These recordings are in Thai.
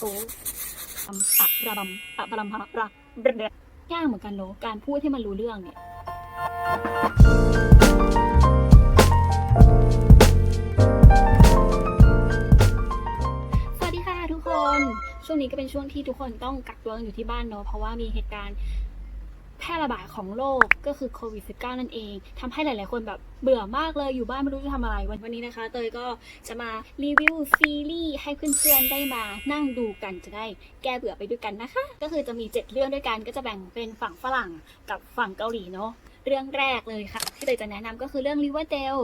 โอ้อัมอะระบำอะบรัมพะระเบรดยากเหมือนกันเนาะการพูดให้มันรู้เรื่องเนี่ย สวัสดีค่ะทุกคน ช่วงนี้ก็เป็นช่วงที่ทุกคนต้องกักตัวกันอยู่ที่บ้านเนาะเพราะว่ามีเหตุการณ์ แพร่ระบาดของโรคก็คือโควิด -19 นั่นเองทำให้หลาย ๆ คนแบบเบื่อมากเลยอยู่บ้านไม่รู้จะทำอะไรวันวันนี้นะคะ เตยก็จะมารีวิวซีรีส์ให้เพื่อนๆได้มานั่งดูกันจะได้แก้เบื่อไปด้วยกันนะคะ ก็คือจะมี 7 เรื่องด้วยกันก็จะแบ่งเป็นฝั่งฝรั่งกับฝั่งเกาหลีเนาะเรื่องแรกเลยค่ะ ที่เตยจะแนะนำก็คือเรื่อง Riverdale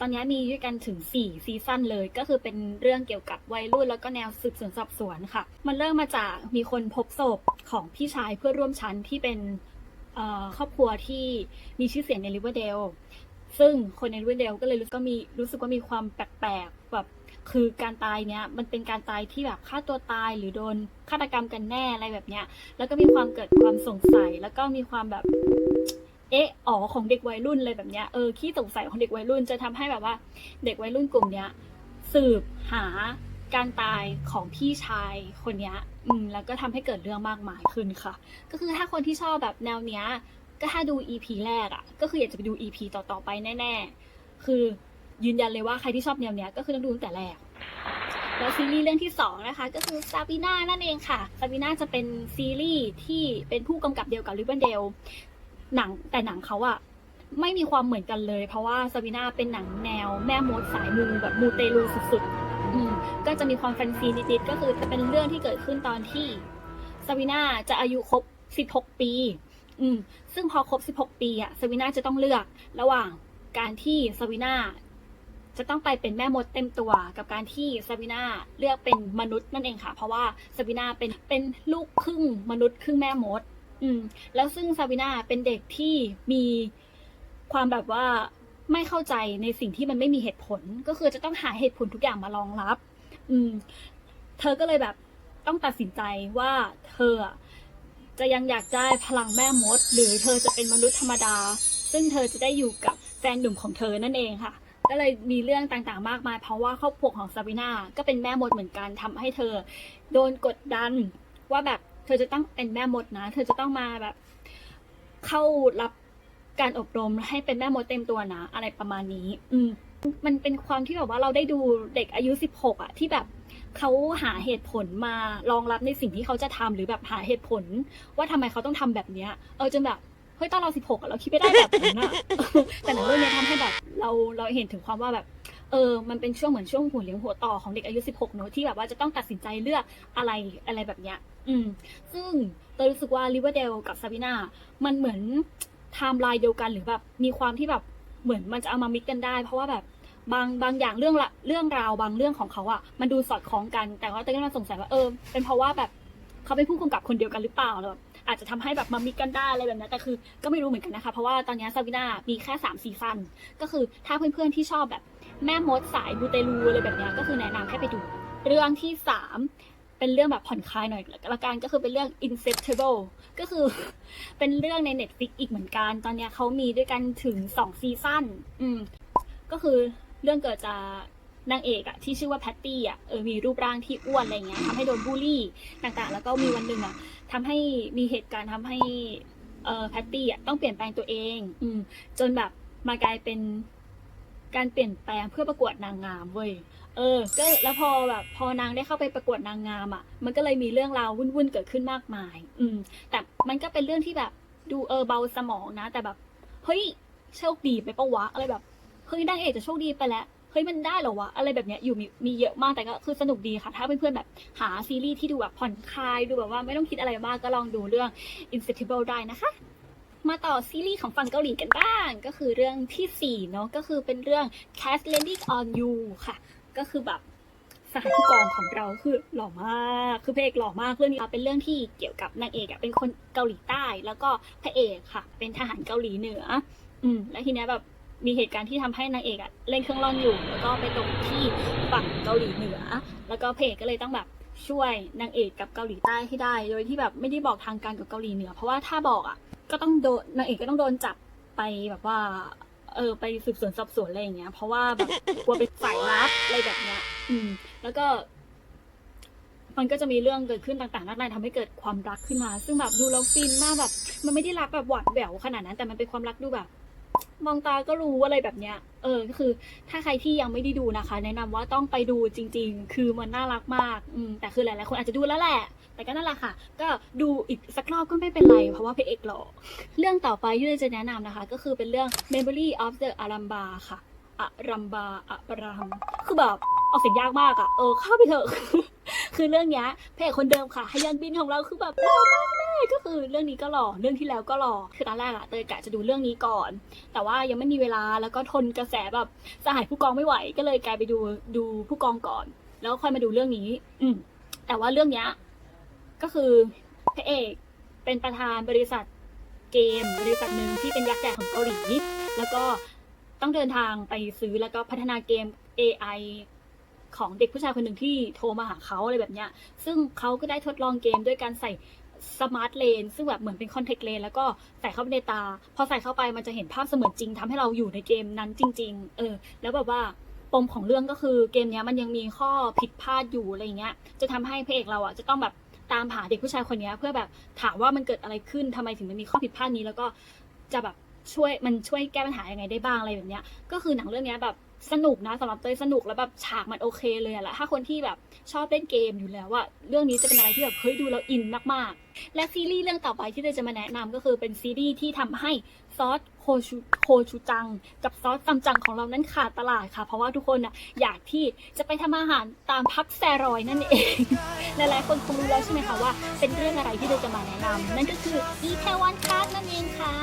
ตอนนี้มีด้วยกันถึง 4 ซีซั่นเลย ก็คือเป็นเรื่องเกี่ยวกับวัยรุ่นแล้วก็แนวสืบสวนสอบสวนค่ะ มันเริ่มมาจากมีคนพบศพของพี่ชายเพื่อร่วมชั้นที่เป็น ครอบครัวที่มีชื่อเสียงในริเวอร์เดลซึ่งคนในริเวอร์เดลก็เลยรู้สึกก็มีรู้สึกว่ามีความแปลกๆแบบคือการตายเนี้ยมันเป็นการตายที่แบบฆ่าตัวตายหรือโดนฆาตกรรมกันแน่อะไรแบบเนี้ย แล้วก็มีความเกิดความสงสัย แล้วก็มีความแบบเอ๊ะอ๋อของเด็กวัยรุ่นเลยแบบเนี้ยเออขี้สงสัยของเด็กวัยรุ่นจะทำให้แบบว่า เด็กวัยรุ่นกลุ่มเนี้ยสืบหา การตายของพี่ชายคนนี้อืมแล้วก็ทำให้เกิดเรื่องมากมายขึ้นค่ะ ก็คือถ้าคนที่ชอบแบบแนวเนี้ย ก็ถ้าดู EP แรกอะ่ะ ก็คืออยากจะไปดู EP ต่อๆไปแน่ๆ คือยืนยันเลยว่าใครที่ชอบแนวเนี้ยก็คือต้องดูตั้งแต่แรก แล้วซีรีส์เรื่องที่สองนะคะ ก็คือซาบิน่านั่นเองค่ะซาบิน่าจะเป็นซีรีส์ที่เป็นผู้กำกับเดียวกับริบเบิลเดลหนังแต่หนังเขาอะไม่มีความเหมือนกันเลย เพราะว่าซาบิน่าเป็นหนังแนวแม่มดสายมูแบบมูเตลูสุดๆ ก็จะมีความแฟนซีนิดๆก็คือจะเป็นเรื่องที่เกิดขึ้นตอนที่ซาบิน่าจะอายุครบ 16 ปี อืม ซึ่งพอครบ 16 ปีอะซาบิน่าจะต้องเลือกระหว่างการที่ซาบิน่าจะต้องไปเป็นแม่มดเต็มตัวกับการที่ซาบิน่าเลือกเป็นมนุษย์นั่นเองค่ะ เพราะว่าซาบิน่าเป็นเป็นลูกครึ่งมนุษย์ครึ่งแม่มด อืม แล้วซึ่งซาบิน่าเป็นเด็กที่มีความแบบว่าไม่เข้าใจในสิ่งที่มันไม่มีเหตุผล ก็คือจะต้องหาเหตุผลทุกอย่างมารองรับ อืม เธอก็เลยแบบต้องตัดสินใจว่าเธอจะยังอยากได้พลังแม่มด หรือเธอจะเป็นมนุษย์ธรรมดา ซึ่งเธอจะได้อยู่กับแฟนหนุ่มของเธอนั่นเองค่ะก็เลยมีเรื่องต่างๆ มากมาย เพราะว่าครอบครัวของซาบิน่าก็เป็นแม่มดเหมือนกันทำให้เธอ โดนกดดันว่าแบบเธอจะต้องเป็นแม่มดนะ เธอจะต้องมาแบบ เข้ารับการอบรมให้เป็นแม่มดเต็มตัวนะ อะไรประมาณนี้ อืม มันเป็นความที่แบบว่าเราได้ดูเด็กอายุสิบหกอะที่แบบเขาหาเหตุผลมารองรับในสิ่งที่เขาจะทำหรือแบบหาเหตุผล ว่าทำไมเขาต้องทำแบบเนี้ยเออจนแบบเฮ้ยตอนเราสิบหกเราคิดไม่ได้แบบนั้นอะแต่หนังเรื่องนี้ยทำให้แบบเราเราเห็นถึงความว่าแบบเออ มันเป็นช่วงเหมือนช่วงหัวเลี้ยงหัวต่อของเด็กอายุ 16 เนอะที่แบบว่าจะต้องตัดสินใจเลือกอะไรอะไรแบบเนี้ย อืม ซึ่งเตยรู้สึกว่าริเวอร์เดลกับซาบิน่ามันเหมือนไทม์ไลน์เดียวกันหรือแบบมีความที่แบบ เหมือนมันจะเอามามิกกันได้ เพราะว่าแบบบางบางอย่างเรื่องละเรื่องราวบางเรื่องของเขาอะมันดูสอดคล้องกัน แต่ว่าเตยก็มาสงสัยว่าเออเป็นเพราะว่าแบบเขาเป็นผู้กำกับคนเดียวกันหรือเปล่าแบบอาจจะทำให้แบบมามิกกันได้อะไรแบบนั้นแต่คือก็ไม่รู้เหมือนกันนะคะ เพราะว่าตอนนี้ซาบิน่ามีแค่สามซีซั่นก็คือถ้าเพื่อนๆที่ชอบแบบแม่มดสายบูเตลูอะไรแบบนี้ก็คือแนะนำให้ไปดู เรื่องที่สาม เป็นเรื่องแบบผ่อนคลายหน่อยละกันก็คือเป็นเรื่อง Inceptable ก็คือเป็นเรื่องใน Netflix อีกเหมือนกัน ตอนนี้เขามีด้วยกันถึงสองซีซั่นอืมก็คือเรื่องเกิดจากนางเอกอะที่ชื่อว่าแพตตี้อะเออมีรูปร่างที่อ้วนอะไรเงี้ยทำให้โดนบูลลี่ต่างๆ แล้วก็มีวันหนึ่งอะทำให้มีเหตุการณ์ทำให้เออแพตตี้อะต้องเปลี่ยนแปลงตัวเอง อืมจนแบบมากลายเป็น การเปลี่ยนแปลงเพื่อประกวดนางงามเว้ย เออ ก็แล้วพอแบบพอนางได้เข้าไปประกวดนางงามอะ มันก็เลยมีเรื่องราววุ่นๆเกิดขึ้นมากมาย อืม แต่มันก็เป็นเรื่องที่แบบดูเออเบาสมองนะ แต่แบบเฮ้ยโชคดีไปปะวะอะไรแบบเฮ้ยนางเอกจะโชคดีไปแล้วเฮ้ยมันได้เหรอวะอะไรแบบเนี้ยอยู่มีมีเยอะมากแต่ก็คือสนุกดีค่ะ ถ้าเพื่อนๆแบบหาซีรีส์ที่ดูแบบผ่อนคลายดูแบบว่าไม่ต้องคิดอะไรมากก็ลองดูเรื่อง Inseparable ได้นะคะ มาต่อซีรีส์ของฝั่งเกาหลีกันบ้าง ก็คือเรื่องที่4เนาะก็คือเป็นเรื่อง Cast Landing on You ค่ะ ก็คือแบบสหที่กองของเราคือหล่อมาก คือพระเอกหล่อมากเรื่องนี้เป็นเรื่องที่เกี่ยวกับนางเอกอะเป็นคนเกาหลีใต้ แล้วก็พระเอกค่ะ เป็นทหารเกาหลีเหนือ อืม แล้วทีเนี้ยแบบมีเหตุการณ์ที่ทำให้นางเอกอะเล่นเครื่องร่อนอยู่ แล้วก็ไปตกที่ฝั่งเกาหลีเหนือ แล้วก็พระเอกก็เลยต้องแบบช่วยนางเอกกับเกาหลีใต้ให้ได้ โดยที่แบบไม่ได้บอกทางการกับเกาหลีเหนือ เพราะว่าถ้าบอกอะ ก็ต้องโดนนางเอกก็ต้องโดนจับไปแบบว่า เออ ไปสืบสวนสอบสวนอะไรอย่างเงี้ย เพราะว่าแบบกลัวเป็นสายลับอะไรแบบเนี้ย อืม แล้วก็มันก็จะมีเรื่องเกิดขึ้นต่างๆนานายทำให้เกิดความรักขึ้นมา ซึ่งแบบดูแล้วฟินมากแบบ มันไม่ได้รักแบบหวานแหววขนาดนั้น แต่มันเป็นความรักดูแบบ มองตาก็รู้อะไรแบบเนี้ย เออก็คือ ถ้าใครที่ยังไม่ได้ดูนะคะ แนะนำว่าต้องไปดูจริง ๆ คือมันน่ารักมาก อืมแต่คือหลายๆคนอาจจะดูแล้วแหละ แต่ก็นั่นแหละค่ะ ก็ดูอีกสักรอบก็ไม่เป็นไร เพราะว่าพระเอกหล่อ เรื่องต่อไปที่จะแนะนำนะคะ ก็คือเป็นเรื่อง Memory of the Aramba ค่ะอารัมบาอารัมคือแบบออกเสียงยากมากอะเออเข้าไปเถอะ คือเรื่องเนี้ยพระเอกคนเดิมค่ะฮยันบินของเราคือแบบหล่อมากเล ก็คือเรื่องนี้ก็หล่อเรื่องที่แล้วก็หล่อคือตอนแรกอะเตยกะจะดูเรื่องนี้ก่อน แต่ว่ายังไม่มีเวลาแล้วก็ทนกระแสแบบสหายผู้กองไม่ไหว ก็เลยกลายไปดูดูผู้กองก่อน แล้วค่อยมาดูเรื่องนี้ อืมแต่ว่าเรื่องเนี้ยก็คือพระเอกเป็นประธานบริษัทเกม บริษัทหนึ่งที่เป็นยักษ์ใหญ่ของเกาหลีแล้วก็ต้องเดินทางไปซื้อแล้วก็พัฒนาเกม AI ของเด็กผู้ชายคนหนึ่งที่โทรมาหาเขาอะไรแบบเนี้ย ซึ่งเขาก็ได้ทดลองเกมด้วยการใส่ สมาร์ทเลนซึ่งแบบเหมือนเป็นคอนแทคเลนแล้วก็ใส่เข้าไปในตา พอใส่เข้าไปมันจะเห็นภาพเสมือนจริงทำให้เราอยู่ในเกมนั้นจริง ๆ เออ แล้วแบบว่าปมของเรื่องก็คือเกมเนี้ยมันยังมีข้อผิดพลาดอยู่อะไรเงี้ย จะทำให้พระเอกเราอะจะต้องแบบตามหาเด็กผู้ชายคนนี้เพื่อแบบถามว่ามันเกิดอะไรขึ้นทำไมถึงมันมีข้อผิดพลาดนี้แล้วก็จะแบบช่วยมันช่วยแก้ปัญหายังไงได้บ้างอะไรแบบเนี้ย ก็คือหนังเรื่องเนี้ยแบบ สนุกนะสำหรับเตยสนุกแล้วแบบฉากมันโอเคเลยอะแล้วถ้าคนที่แบบชอบเล่นเกมอยู่แล้วว่าเรื่องนี้จะเป็นอะไรที่แบบเฮ้ยดูแล้วอินมากๆ และซีรีส์เรื่องต่อไปที่เตยจะมาแนะนำก็คือเป็นซีรีส์ที่ทำให้ซอสโคชูโคชูจัง กับซอสซัมจังของเรานั้นขาดตลาดค่ะ เพราะว่าทุกคนอะอยากที่จะไปทำอาหารตามพักแซรอยนั่นเอง หลายๆคนคงรู้แล้วใช่ไหมคะว่า เป็นเรื่องอะไรที่เราจะมาแนะนำนั่นก็คืออีเทวันคัสนั่นเองค่ะ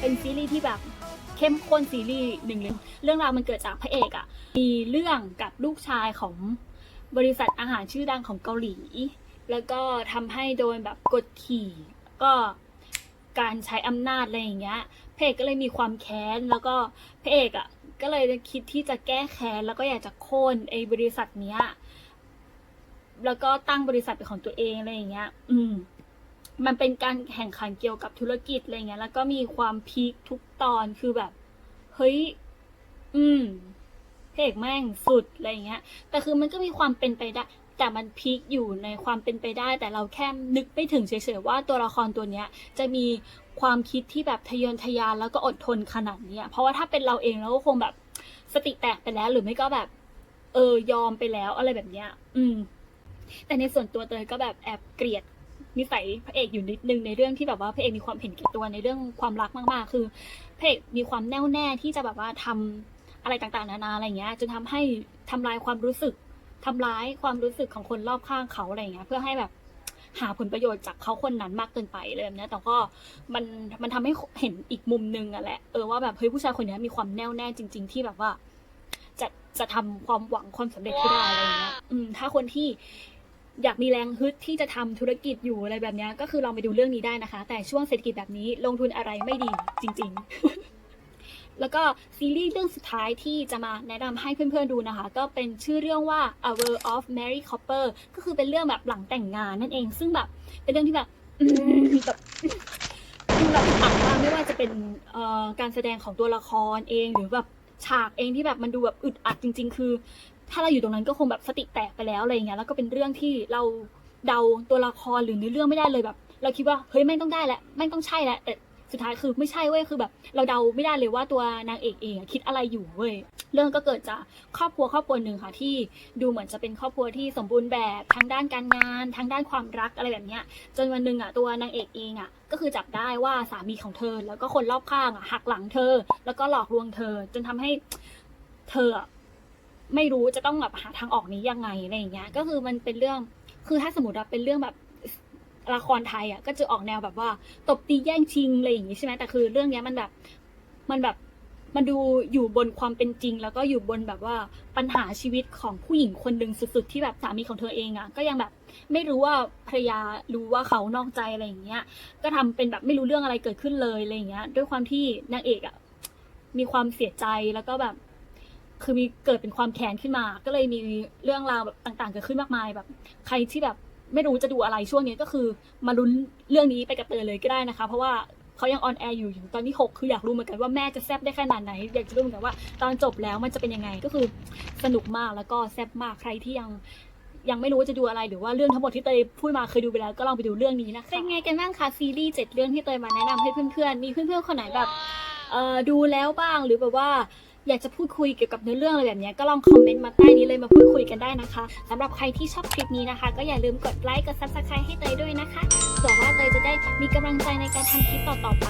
เป็นซีรีส์ที่แบบ เข้มข้นซีรีส์หนึ่งเลยเรื่องราวมันเกิดจากพระเอกอะ่ะมีเรื่องกับลูกชายของบริษัทอาหารชื่อดังของเกาหลี แล้วก็ทำให้โดนแบบกดขี่ก็การใช้อำนาจอะไรอย่างเงี้ยพระเอกก็เลยมีความแค้นแล้วก็พระเอกอะ่ะก็เลยคิดที่จะแก้แค้นแล้วก็อยากจะโค่นไอ้บริษัทเนี้ยแล้วก็ตั้งบริษัทเป็นของตัวเองอะไรอย่างเงี้ย อืม มันเป็นการแข่งขันเกี่ยวกับธุรกิจอะไรเงี้ย แล้วก็มีความพีคทุกตอนคือแบบ เฮ้ย อืมเพลงแม่งสุดอะไรเงี้ย แต่คือมันก็มีความเป็นไปได้ แต่มันพีคอยู่ในความเป็นไปได้ แต่เราแค่นึกไม่ถึงเฉยๆว่าตัวละครตัวเนี้ย จะมีความคิดที่แบบทะเยอทะยานแล้วก็อดทนขนาดเนี้ยเพราะว่าถ้าเป็นเราเองเราก็คงแบบสติแตกไปแล้วหรือไม่ก็แบบ เออยอมไปแล้วอะไรแบบเนี้ย อืม แต่ในส่วนตัวเตยก็แบบแอบเกลียด นิสัยพระเอกอยู่นิดนึงในเรื่องที่แบบว่าพระเอกมีความเห็นแก่ตัวในเรื่องความรักมากๆ คือพระเอกมีความแน่วแน่ที่จะแบบว่าทำอะไรต่างๆ นานาอะไรเงี้ยจนทำให้ทำลายความรู้สึกทำร้ายความรู้สึกของคนรอบข้างเขาอะไรเงี้ยเพื่อให้แบบหาผลประโยชน์จากเขาคนนั้นมากเกินไปเลยแบบเนี้ยแต่ก็มันมันทำให้เห็นอีกมุมนึงอะแหละเออว่าแบบเฮ้ยผู้ชายคนนี้มีความแน่วแน่จริง ๆ ที่แบบว่าจะจะทำความหวังความสำเร็จให้ได้อะไรเงี้ยอืมถ้าคนที่ อยากมีแรงฮึดที่จะทำธุรกิจอยู่อะไรแบบนี้ก็คือลองไปดูเรื่องนี้ได้นะคะ แต่ช่วงเศรษฐกิจแบบนี้ลงทุนอะไรไม่ดีจริง ๆ แล้วก็ซีรีส์เรื่องสุดท้ายที่จะมาแนะนำให้เพื่อนๆดูนะคะ ก็เป็นชื่อเรื่องว่า A World of Mary Copper ก็คือเป็นเรื่องแบบหลังแต่งงานนั่นเอง ซึ่งแบบเป็นเรื่องที่แบบแบบแบบอัดมากไม่ว่าจะเป็นเอ่อการแสดงของตัวละครเองหรือแบบฉากเองที่แบบมันดูแบบอึดอัดจริง ๆ คือ ถ้าเราอยู่ตรงนั้นก็คงแบบสติแตกไปแล้วอะไรอย่างเงี้ยแล้วก็เป็นเรื่องที่เราเดาตัวละครหรือเนื้อเรื่องไม่ได้เลยแบบ เราคิดว่าเฮ้ยแม่งต้องได้แหละแม่งต้องใช่แหละแต่สุดท้ายคือไม่ใช่เว้ยคือแบบ เราเดาไม่ได้เลยว่าตัวนางเอกเองคิดอะไรอยู่เว้ยเรื่องก็เกิดจากครอบครัวครอบครัวหนึ่งค่ะที่ดูเหมือนจะเป็นครอบครัวที่สมบูรณ์แบบทั้งด้านการงานทั้งด้านความรักอะไรแบบเนี้ยจนวันหนึ่งอะตัวนางเอกเองอะก็คือจับได้ว่าสามีของเธอ แล้วก็คนรอบข้างอะหักหลังเธอ แล้วก็หลอกลวงเธอ จนทำให้เธออะ ไม่รู้จะต้องแบบหาทางออกนี้ยังไงอะไรอย่างเงี้ย ก็คือมันเป็นเรื่อง คือถ้าสมมติว่าเป็นเรื่องแบบละครไทยอะก็จะออกแนวแบบว่าตบตีแย่งชิงอะไรอย่างงี้ใช่ไหมแต่คือเรื่องเนี้ยมันแบบมันแบบมันดูอยู่บนความเป็นจริง แล้วก็อยู่บนแบบว่าปัญหาชีวิตของผู้หญิงคนหนึ่งสุดๆที่แบบสามีของเธอเองอะก็ยังแบบไม่รู้ว่าภรรยารู้ว่าเขานอกใจอะไรอย่างเงี้ย ก็ทำเป็นแบบไม่รู้เรื่องอะไรเกิดขึ้นเลยอะไรอย่างเงี้ย ด้วยความที่นางเอกอะมีความเสียใจแล้วก็แบบ คือมีเกิดเป็นความแค้นขึ้นมา ก็เลยมีเรื่องราวแบบต่างๆเกิดขึ้นมากมายแบบ ใครที่แบบไม่รู้จะดูอะไรช่วงนี้ก็คือมาลุ้นเรื่องนี้ไปกับเตยเลยก็ได้นะคะ เพราะว่าเขายังออนแอร์อยู่อยู่ตอนที่ 6 คืออยากรู้เหมือนกันว่าแม่จะแซบได้ขนาดไหน อยากจะรู้เหมือนกันว่า ตอนจบแล้วมันจะเป็นยังไงก็คือสนุกมากแล้วก็แซบมากใครที่ยังยังไม่รู้ว่าจะดูอะไรหรือว่าเรื่องทั้งหมดที่เตยพูดมาเคยดูไปแล้วก็ลองไปดูเรื่องนี้นะคะเป็นไงกันบ้างคะซีรีส์เจ็ดเรื่องที่เตยมาแนะนำให้เพื่อนๆมีเพื่อนๆคนไหนแบบเอ่อดูแล้วบ้างหรือแบบว่า อยากจะพูดคุยเกี่ยวกับเนื้อเรื่องอะไรแบบนี้ก็ลองคอมเมนต์มาใต้นี้เลยมาพูดคุยกันได้นะคะสำหรับใครที่ชอบคลิปนี้นะคะ ก็อย่าลืมกดไลค์กดซับสไครต์ให้เตยด้วยนะคะเผื่อว่าเตยจะได้มีกำลังใจในการทำคลิปต่อๆไป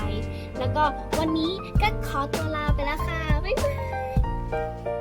แล้วก็วันนี้ก็ขอตัวลาไปแล้วค่ะบ๊ายบาย